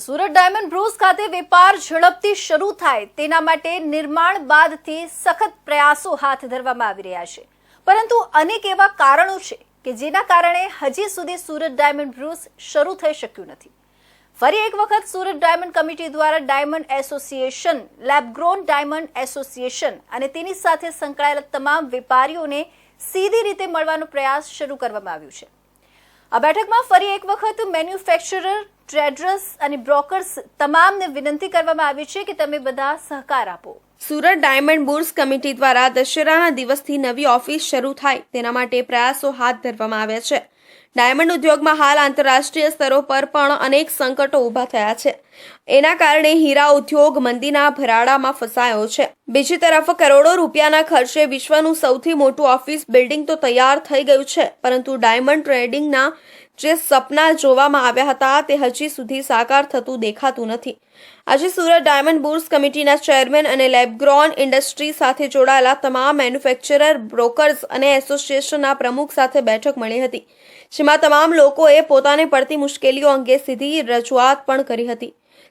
Surat diamond બ્રુઝ ખાતે વેપાર ઝડપથી શરૂ થાય તેના માટે નિર્માણ બાદથી સખત પ્રયાસો હાથ ધરવામાં આવી રહ્યા છે. પરંતુ અનેક એવા કારણો છે કે જેના કારણે હજી સુધી સુરત ડાયમંડ બ્રુઝ શરૂ થઈ શક્યું નથી. ફરી એક વખત સુરત ડાયમંડ કમિટી દ્વારા diamond association, lab grown diamond association અને તેની સાથે સંકળાયેલા તમામ વેપારીઓને સીધી રીતે મળવાનો પ્રયાસ શરૂ કરવામાં આવ્યો છે. આ બેઠકમાં ફરી એક વખત મેન્યુફેક્ચરર ટ્રેડર્સ અને બ્રોકર્સ તમામને વિનંતી કરવામાં આવી છે કે તમે બધા સહકાર આપો. સુરત ડાયમંડ બુર્સ કમિટી દ્વારા દશેરાના દિવસથી નવી ઓફિસ શરૂ થાય, તેના માટે પ્રયાસો હાથ ધરવામાં આવ્યા છે. ડાયમંડ ઉદ્યોગમાં હાલ આંતરરાષ્ટ્રીય સ્તરો પર પણ અનેક સંકટો ઊભા થયા છે. એના કારણે હીરા ઉદ્યોગ મંદીના ભરાડામાં ફસાયો છે. બીજી તરફ કરોડો રૂપિયાના ખર્ચે વિશ્વનું સૌથી મોટું ઓફિસ બિલ્ડિંગ તો તૈયાર થઈ ગયું છે, પરંતુ ડાયમંડ ટ્રેડિંગના જે સપના જોવામાં આવ્યા હતા તે હજી સુધી સાકાર થતું દેખાતું નથી. આજે સુરત ડાયમંડ બુર્સ કમિટીના ચેરમેન અને લેબગ્રોન ઇન્ડસ્ટ્રી સાથે જોડાયેલા તમામ મેન્યુફેક્ચરર, બ્રોકર્સ અને એસોસિએશનના પ્રમુખ સાથે બેઠક મળી હતી. જેમાં તમામ લોકોએ પોતાને પડતી મુશ્કેલીઓ અંગે સીધી રજૂઆત પણ કરી હતી.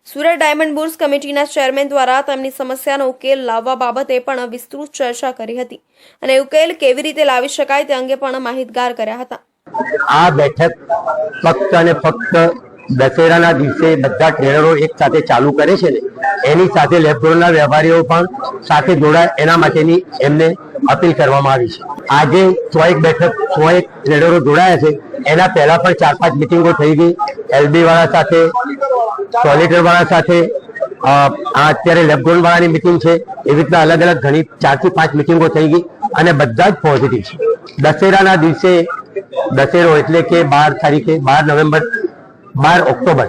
સુરત ડાયમંડ બુર્સ કમિટીના ચેરમેન દ્વારા તેમની સમસ્યાનો ઉકેલ લાવવા બાબતે પણ વિસ્તૃત ચર્ચા કરી હતી અને ઉકેલ કેવી રીતે લાવી શકાય તે અંગે પણ માહિતગાર કર્યા હતા. આ બેઠક ફક્ત અને ફક્ત દશેરાના દિવસે બધા ટ્રેડરો એક સાથે ચાલુ કરે છે ને, એની સાથે લેબગ્રોનના વેપારીઓ પણ સાથે જોડાય, એના માટેની એમને અપીલ કરવામાં આવી છે. આજે સો એક બેઠક સો એક ટ્રેડરો જોડાયા છે એના પહેલા પણ ચાર પાંચ મિટિંગો થઈ ગઈ. એલબી વાળા સાથે સોલિટર વાળા સાથે આ અત્યારે લેબગ્રોન વાળાની મિટિંગ છે. એવી રીતના અલગ અલગ ઘણી ચારથી પાંચ મિટિંગો થઈ ગઈ અને બધા જ પોઝિટિવ છે. દશેરાના દિવસે, દશેરો એટલે કે બાર તારીખે, બાર નવેમ્બર, બાર ઓક્ટોબર.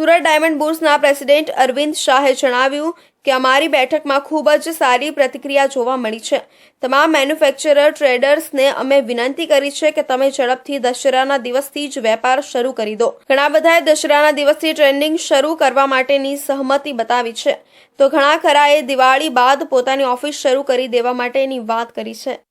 સુરત ડાયમંડ બુર્સના પ્રેસિડેન્ટ અરવિંદ શાહે જણાવ્યું કે અમારી બેઠકમાં ખૂબ જ સારી પ્રતિક્રિયા જોવા મળી છે. તમામ મેન્યુફેક્ચરર, ટ્રેડર્સને અમે વિનંતી કરી છે કે તમે ઝડપથી દશેરાના દિવસથી જ વેપાર શરૂ કરી દો. ઘણા બધાએ દશેરાના દિવસથી ટ્રેન્ડિંગ શરૂ કરવા માટેની સહમતિ બતાવી છે. તો ઘણા ખરાએ દિવાળી બાદ પોતાની ઓફિસ શરૂ કરી દેવા માટેની વાત કરી છે.